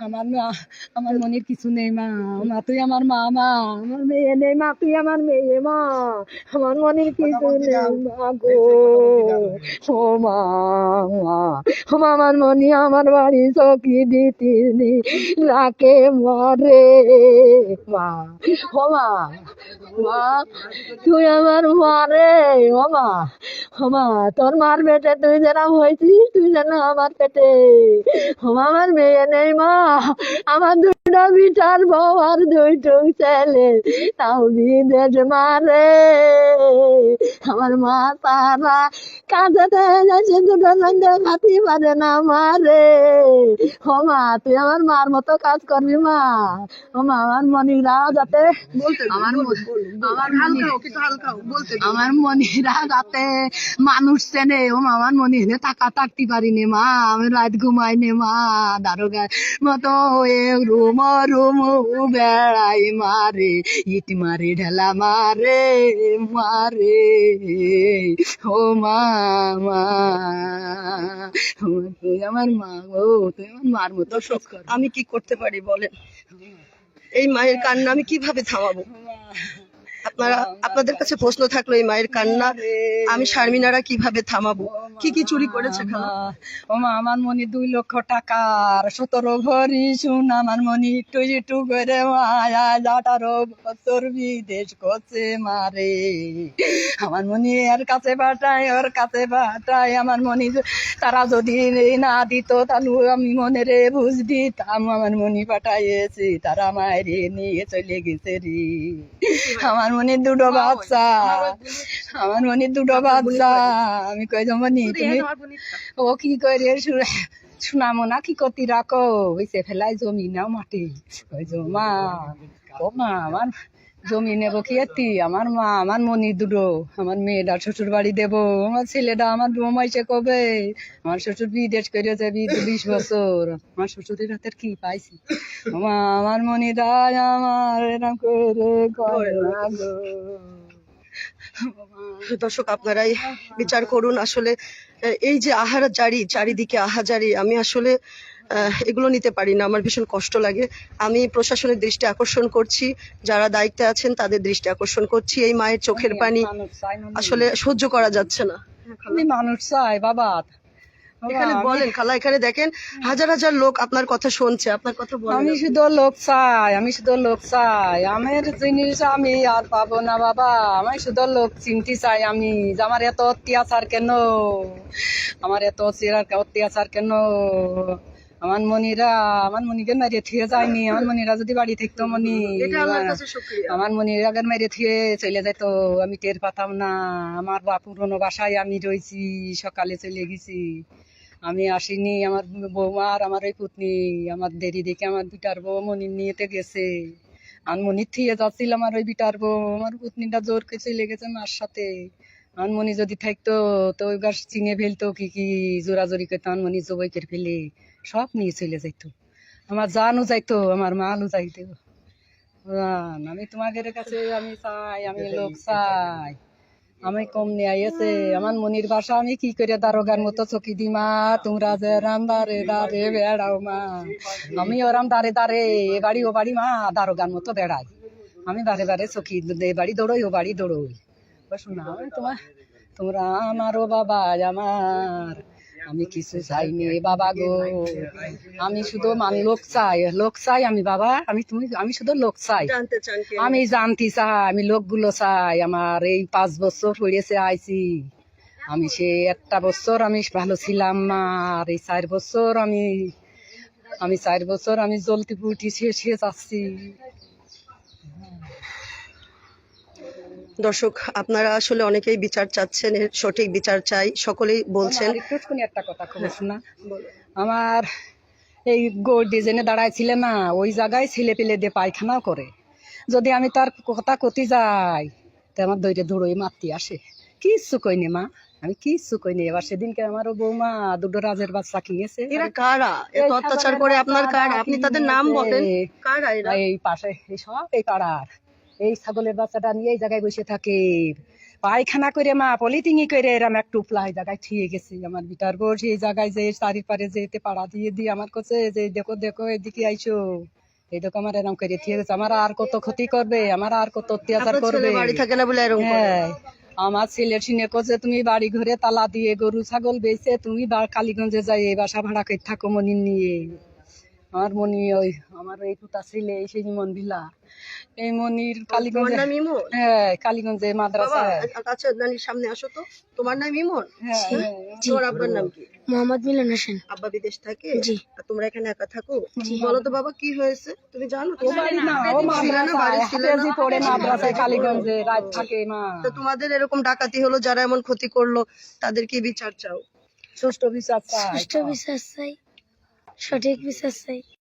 আমার মা আমার মনের কিছু নেই মা। মা তুই আমার মা মা। আমার মেয়ে নেই মা তুই আমার মেয়ে মা। আমার মনের কিছু নেই মা গো। ও মা মা। আমার মনি আমার বাড়ি চকি দিতিনি রাকে মরে মা। ও মা মা তুই আমার মারে ও মা ও মা তোর মার পেটে তুই যেন হয়েছিস তুই যেন আমার পেটে। আমার মেয়ে নেই মা। আমার দুটো বিটার বউ আর দুইটো ছেলে তাও বিদেশ মারে আমার মা তারা কাঁদতে যাচ্ছে দুটো খাতি পারে না মারে ও মা তুই আমার মার মতো কাজ করবি মা ও মা আমার মনিরা যাতে আমার আমার মনি- আমার মনিরা যাতে মানুষ চেনে ও মা, আমার মনি হেনে টাকা থাকতে পারিনি মা আমি রাত ঘুমাই নে মা দারোগা মতো হয়ে রুম রুম বেড়াই মারে, ইট মারে, ঢেলা মারে মারে। ও মা মা। তুই আমার মা গো, তুই আমার মার মতো শোক কর। আমি কি করতে পারি বলেন? এই মায়ের কান্না আমি কীভাবে থামাবো? আপনারা আপনাদের কাছে প্রশ্ন থাকল এই মায়ের কান্না আমি শারমিনারা কীভাবে থামাবো? কি কি চুরি করেছে খালা? ও মা আমার মনি দুই লক্ষ টাকার সতেরো ভরি শুন আমার মনি একটু একটু করে মায়া আঠারো বছর বিদেশ করছে মারে। আমার মনি এর কাছে পাঠায় ওর কাছে পাঠায়। আমার মনি তারা যদি না দিত তাহলে আমি মনে রে বুঝ দিতাম। আমার মনি পাঠাইয়েছে তারা মায়ের নিয়ে চলে গেছে রে। আমার মনে দুটো বাচ্চা। আমার মনে দুটো বাচ্চা। আমি কই যে মনি তুমি ও কি করে রে শুনামো না কি কতি রাখো? হইছে ফেলাই জমি না মাটি। ওই জমা ও মা আমার জমি নেব কি আমার মা, আমার মনি দুটো, আমার মেয়েটা শ্বশুর বাড়ি দেবো। আমার ছেলেটা আমার বোমাইছে কবে? আমার শ্বশুর বিদেশ করে যাবি বিশ বছর। আমার শ্বশুরের হাতের কি পাইছি? মা, আমার মনিটা আমার এরকম করে দর্শক, আপনারাই বিচার করুন। আসলে, এই যে আহার জারি, চারিদিকে আহাজারি আমি আসলে এগুলো নিতে পারি না। আমার ভীষণ কষ্ট লাগে। আমি প্রশাসনের দৃষ্টি আকর্ষণ করছি। যারা দায়িত্বে আছেন তাদের দৃষ্টি আকর্ষণ করছি। এই মায়ের চোখের পানি আসলে সহ্য করা যাচ্ছে না। মানুষ চাই বাবা। এখানে বলেন খালা এখানে দেখেন হাজার হাজার লোক আপনার কথা শুনছে আপনার কথা বলেন আমি শুধু লোক চাই আমি শুধু লোক চাই। আমার জিনিস আমি আর পাবো না বাবা। আমি শুধু লোক চিনতে চাই আমি। যে আমার এত অত্যাচার কেন? আমার এত অত্যাচার কেন? আমার মনিরা আমার মনিকে মেরে থিয়ে যায়নি। আমার মনিরা যদি বাড়ি থাকতো মনি এটা আল্লাহর কাছে শুকরিয়া আমার মনির আগের মেরে থিয়ে চলে যেত। আমি টের পাতাম না। আমার বা পুরনো বাসায় আমি রয়েছি সকালে চলে গেছি। আমি আসিনি আমার বৌমা আর আমার ওই পুতনি। আমার দেরি দেখে আমার বিটার বউ মনির নিয়েতে গেছে। আর মনির থিয়ে যাচ্ছিল আমার ওই বিটার বউ। আমার পুতনিটা জোর করে চলে গেছে মার সাথে। আমার মনি যদি থাকতো তো ওই গাছ চিনে ফেলতো কি কি জোরাজোরি করতো আমার মনি জবাই করে ফেলে সব নিয়ে চলে যাইতো। আমার জানও যাইতো আমার মালও যাইতো। জান, আমি তোমাদের কাছে আমি চাই আমি লোক চাই। আমি কম নিয়ে আইছে আমার মনির বাসা আমি কি করে দারোগার মতো চকি দিমা তোমরা যে রাম দারে দারে বেড়াও মা। আমি ওরাম দারে দারে এ বাড়ি ও বাড়ি মা দারোগার মতো বেড়াই। আমি বারে বারে চকি এ বাড়ি দৌড়ই ও বাড়ি দৌড়ই। শোনা তোমার তোমরা আমারও বাবা আমার আমি কিছু চাইনি বাবা গো। আমি শুধু মান লোক চাই লোক চাই আমি বাবা। আমি তুমি আমি শুধু লোক চাই? আমি জানতে চাই আমি লোকগুলো চাই। আমার এই পাঁচ বছর হয়েছে আইছি আমি সে একটা বছর আমি ভালো ছিলাম আর এই চার বছর আমি আমি চার বছর আমি জ্বলতে ফুটি শেষে যাচ্ছি। দর্শক আপনারা আসলে অনেকেই বিচার চাচ্ছেন এর সঠিক বিচার চাই সকলেই বলছেন। আমার একটা কথা শোনা আমার এই গোল ডিজাইনে দাঁড়াইছিলে না ওই জায়গায় ছেলে পেলে দিয়ে পায়খানাও করে। যদি আমি তার কথা কতি যাই তো আমার দইরে দৌড়ই মারতে আসে। কিচ্ছু কইনি মা আমি কিচ্ছু কইনি। এবার সেদিনকে আমারও বৌমা দুটো রাজের বাচ্চা কিনেছে। এরা কারা? এত অত্যাচার করে আপনার কারা? আপনি তাদের নাম বলেন। কারা এরা? এই পাশে এই সব এই পাড়ার এই ছাগলের বাচ্চাটা নিয়ে এই জায়গায় বসে থাকে। পায়খানা করে মা পলিথিনি করে এরম একটু প্লাই জায়গায় ঠিয়ে গেছে। আমার বিটার বউ সেই জায়গায় যে চারিপারে যেতে পাড়া দিয়ে দিয়ে আমার কাছে যে দেখো দেখো এদিকে আইসো এই দেখো আমার এরম করে ঠিয়ে গেছে। আমার আর কত ক্ষতি করবে? আমার আর কত অত্যাচার করবে? বাড়ি থাকে না বলে এরকম হ্যাঁ। আমার ছেলের সিনে করছে তুমি বাড়ি ঘরে তালা দিয়ে গরু ছাগল বেচে তুমি বা- কালীগঞ্জে যাই এই বাসা ভাড়া করে থাকো মনির নিয়ে। আমার মনি ওই আমার এই পুতা ছেলে এই সেই মন দিলা। এই মনির কালীগঞ্জে হ্যাঁ কালীগঞ্জে মাদ্রাসা। আচ্ছা নানির সামনে আসো তো। তোমার নাম ইমন? হ্যাঁ তোমার আব্বার নাম কি? মোহাম্মদ মিলন হোসেন। আব্বা বিদেশ থাকে? জি। আর তোমরা এখানে একা থাকো? বলো তো বাবা কি হয়েছে? তুমি জানো ও বাড়ি না ও পড়ে মাদ্রাসায় কালীগঞ্জে রাত থাকে মা। তো তোমাদের এরকম ডাকাতি হলো যারা এমন ক্ষতি করল তাদের কি বিচার চাও? সুষ্ঠু বিচার চাই। সুষ্ঠু বিশ্বাস চাই। সঠিক বিচার চাই।